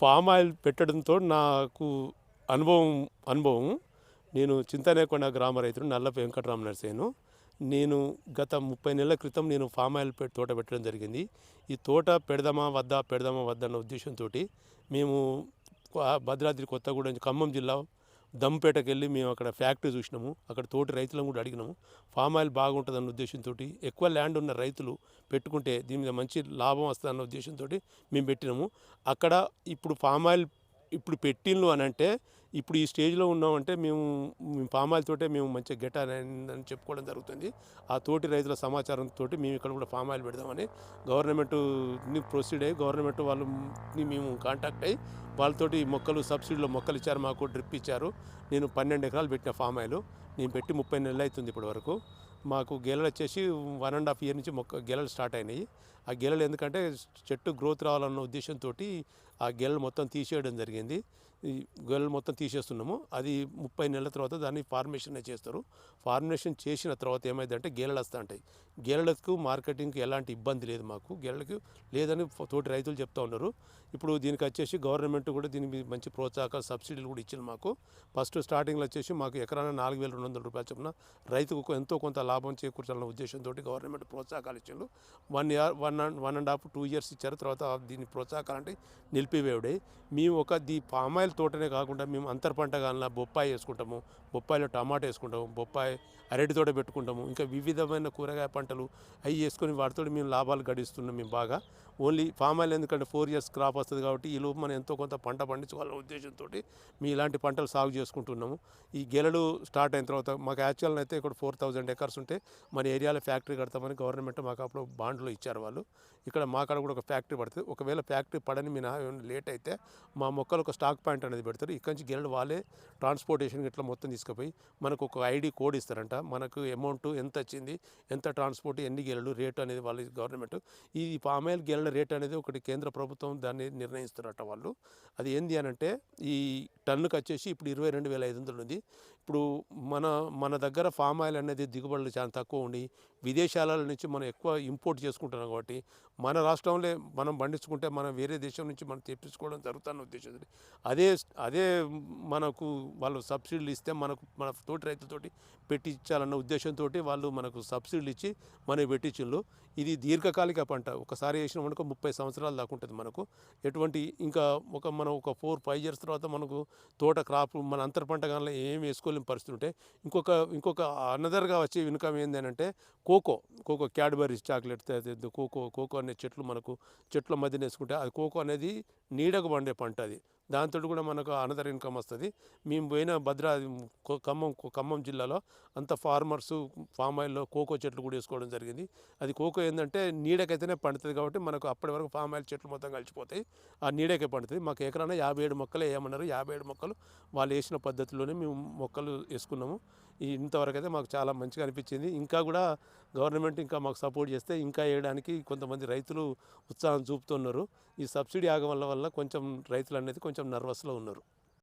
Palm oil పెట్టడంతో నాకు అనుభవం అనుభవం. నేను చింతనేకొండ గ్రామ రైతుడు నల్లప వెంకటరామ నరసేను నేను గత ముప్పై నెలల క్రితం నేను ఫామ్ ఆయిల్ తోట పెట్టడం జరిగింది. ఈ తోట పెడదామా వద్దా పెడదామా వద్దా అన్న ఉద్దేశంతో మేము భద్రాద్రి కొత్తగూడెం ఖమ్మం జిల్లా దంపేటకి వెళ్ళి మేము అక్కడ ఫ్యాక్టరీ చూసినాము. అక్కడ తోటి రైతులను కూడా అడిగినాము. ఫామ్ ఆయిల్ బాగుంటుందన్న ఉద్దేశంతో ఎక్కువ ల్యాండ్ ఉన్న రైతులు పెట్టుకుంటే దీని మీద మంచి లాభం వస్తుందన్న ఉద్దేశంతో మేము పెట్టినాము. అక్కడ ఇప్పుడు ఫామ్ ఆయిల్ ఇప్పుడు పెట్టిన్లు అని అంటే ఇప్పుడు ఈ స్టేజ్లో ఉన్నామంటే మేము ఫామ్ ఆయిల్ తోటే మేము మంచిగా గెట అని చెప్పుకోవడం జరుగుతుంది. ఆ తోటి రైతుల సమాచారంతో మేము ఇక్కడ కూడా ఫామ్ ఆయిల్ పెడదామని గవర్నమెంట్ని ప్రొసీడ్ అయ్యి గవర్నమెంట్ వాళ్ళని మేము కాంటాక్ట్ అయ్యి వాళ్ళతోటి మొక్కలు సబ్సిడీలో మొక్కలు ఇచ్చారు మాకు డ్రిప్ ఇచ్చారు. నేను పన్నెండు ఎకరాలు పెట్టిన ఫామ్ ఆయిల్ నేను పెట్టి ముప్పై నెలలు అవుతుంది ఇప్పటి వరకు మాకు గెలలు వచ్చేసి వన్ అండ్ హాఫ్ ఇయర్ నుంచి మొక్క గెలలు స్టార్ట్ అయినాయి. ఆ గెలలు ఎందుకంటే చెట్టు గ్రోత్ రావాలన్న ఉద్దేశంతో ఆ గెలలు మొత్తం తీసేయడం జరిగింది. ఈ గెలలు మొత్తం తీసేస్తున్నాము. అది ముప్పై నెలల తర్వాత దాన్ని ఫార్మేషన్ చేస్తారు. ఫార్మేషన్ చేసిన తర్వాత ఏమైందంటే గేలలు వస్తూ ఉంటాయి గేలలకు మార్కెటింగ్కి ఎలాంటి ఇబ్బంది లేదు మాకు. గేలలకు లేదని తోటి రైతులు చెప్తా ఉన్నారు. ఇప్పుడు దీనికి వచ్చేసి గవర్నమెంట్ కూడా దీనికి మంచి ప్రోత్సాహకాలు సబ్సిడీలు కూడా ఇచ్చింది మాకు. ఫస్ట్ స్టార్టింగ్లో వచ్చేసి మాకు ఎకరాన నాలుగు వేల రెండు వందల రూపాయలు చొప్పున రైతుకు ఎంతో కొంత లాభం చేకూర్చాలన్న ఉద్దేశంతో గవర్నమెంట్ ప్రోత్సాహకాలు ఇచ్చిండు one year one and one and half two years ఇచ్చారు. తర్వాత దీన్ని ప్రోత్సాహకాలంటే అంటే మేము ఒక దీ పామాయిల్ తోటనే కాకుండా మేము అంతర్ పంట కావాలన్నా బొప్పాయి వేసుకుంటాము. బొప్పాయిలో టమాటా వేసుకుంటాము. బొప్పాయి అరటి తోట పెట్టుకుంటాము. ఇంకా వివిధమైన కూరగాయ పంటలు అవి వేసుకొని వాటితో మేము లాభాలు గడిస్తున్నాం మేము బాగా. ఓన్లీ పామ్ ఆయిల్ ఎందుకంటే ఫోర్ ఇయర్స్ క్రాప్ వస్తుంది కాబట్టి ఈ లోపు మనం ఎంతో కొంత పంట పండించుకోవాలనే ఉద్దేశంతో మీ ఇలాంటి పంటలు సాగు చేసుకుంటున్నాము. ఈ గెలలు స్టార్ట్ అయిన తర్వాత మాకు యాక్చువల్ అయితే ఇక్కడ ఫోర్ థౌజండ్ ఎకర్స్ ఉంటే మన ఏరియాలో ఫ్యాక్టరీ కడతామని గవర్నమెంట్ మాకు అప్పుడు బాండ్లు ఇచ్చారు వాళ్ళు. ఇక్కడ మా కాడ కూడా ఒక ఫ్యాక్టరీ పడుతుంది. ఒకవేళ ఫ్యాక్టరీ పడని మీ నా లేట్ అయితే మా మొక్కలు ఒక స్టాక్ పాయింట్ అనేది పెడతారు. ఇక్కడి నుంచి గెలలు వాళ్ళే ట్రాన్స్పోర్టేషన్ ఇట్లా మొత్తం తీసుకుపోయి మనకు ఒక ఐడి కోడ్ ఇస్తారంట. మనకు అమౌంట్ ఎంత వచ్చింది ఎంత ట్రాన్స్పోర్ట్ ఎన్ని గెలలు రేటు అనేది వాళ్ళ గవర్నమెంట్. ఈ పామాయిల్ గెలల రేట్ అనేది ఒకటి కేంద్ర ప్రభుత్వం దాన్ని నిర్ణయిస్తారట వాళ్ళు. అది ఏంది అని అంటే ఈ టన్నుకి వచ్చేసి ఇప్పుడు ఇరవై రెండు వేల ఐదు వందలు ఉంది. ఇప్పుడు మన మన దగ్గర ఫామ్ ఆయిల్ అనేది దిగుబడులు చాలా తక్కువ ఉండి విదేశాల నుంచి మనం ఎక్కువ ఇంపోర్ట్ చేసుకుంటున్నాం కాబట్టి మన రాష్ట్రంలో మనం పండించుకుంటే మనం వేరే దేశం నుంచి మనం తెప్పించుకోవడం జరుగుతున్న ఉద్దేశం అదే అదే మనకు వాళ్ళు సబ్సిడీలు ఇస్తే మనకు మన తోటి రైతులతోటి పెట్టించాలన్న ఉద్దేశంతో వాళ్ళు మనకు సబ్సిడీలు ఇచ్చి మనకి పెట్టించిండ్రు. ఇది దీర్ఘకాలిక పంట. ఒకసారి వేసిన మనకు ముప్పై సంవత్సరాలు దాకా ఉంటుంది మనకు. ఎటువంటి ఇంకా ఒక మనం ఒక ఫోర్ ఫైవ్ ఇయర్స్ తర్వాత మనకు తోట క్రాప్ మన అంతర పంట కానీ ఏం వేసుకోలేని పరిస్థితి ఉంటే ఇంకొక ఇంకొక అనదర్గా వచ్చే ఇన్కమ్ ఏంటంటే cocoa cocoa Cadbury's chocolate cocoa cocoa అనే చెట్లు మనకు చెట్ల మధ్య వేసుకుంటే అది కోకో అనేది నీడకు పండే పంట అది. దాంతో కూడా మనకు అనదర్ ఇన్కమ్ వస్తుంది. మేము పోయిన భద్రా ఖమ్మం ఖమ్మం జిల్లాలో అంత ఫార్మర్స్ ఫామ్ ఆయిల్లో కోకో చెట్లు కూడా వేసుకోవడం జరిగింది. అది కోకో ఏంటంటే నీడకైతేనే పండుతుంది కాబట్టి మనకు అప్పటి వరకు ఫామ్ ఆయిల్ చెట్లు మొత్తం కలిసిపోతాయి. ఆ నీడకే పండుతుంది. మాకు ఎకరాన యాభై ఏడు మొక్కలే వేయమన్నారు యాభై ఏడు మొక్కలు వాళ్ళు వేసిన పద్ధతిలోనే మేము మొక్కలు వేసుకున్నాము. ఈ ఇంతవరకు అయితే మాకు చాలా మంచిగా అనిపించింది. ఇంకా కూడా గవర్నమెంట్ ఇంకా మాకు సపోర్ట్ చేస్తే ఇంకా వేయడానికి కొంతమంది రైతులు ఉత్సాహం చూపుతున్నారు. ఈ సబ్సిడీ ఆగం వల్ల వల్ల కొంచెం రైతులు అనేది కొంచెం నర్వస్లో ఉన్నారు.